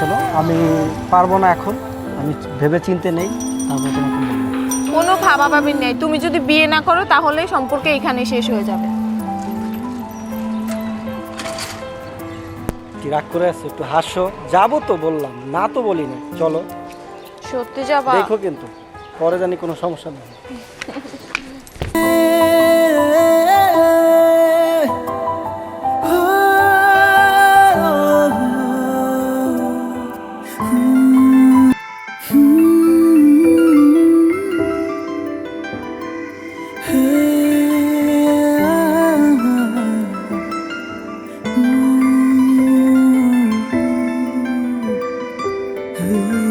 শোনো আমি পারব না এখন আমি ভেবে চিনতে নেই তারপর তোমাকে বলব। কোনো ভাবাভাবি নেই তুমি যদি বিয়ে না করো তাহলে সম্পর্কে এখানে শেষ হয়ে যাবে। কি রাগ করে আছো? একটু হাসো। যাব তো বললাম না তো বলি না চলো। সত্যি যাবা? দেখো কিন্তু পরে জানি কোনো সমস্যা না হয়। you.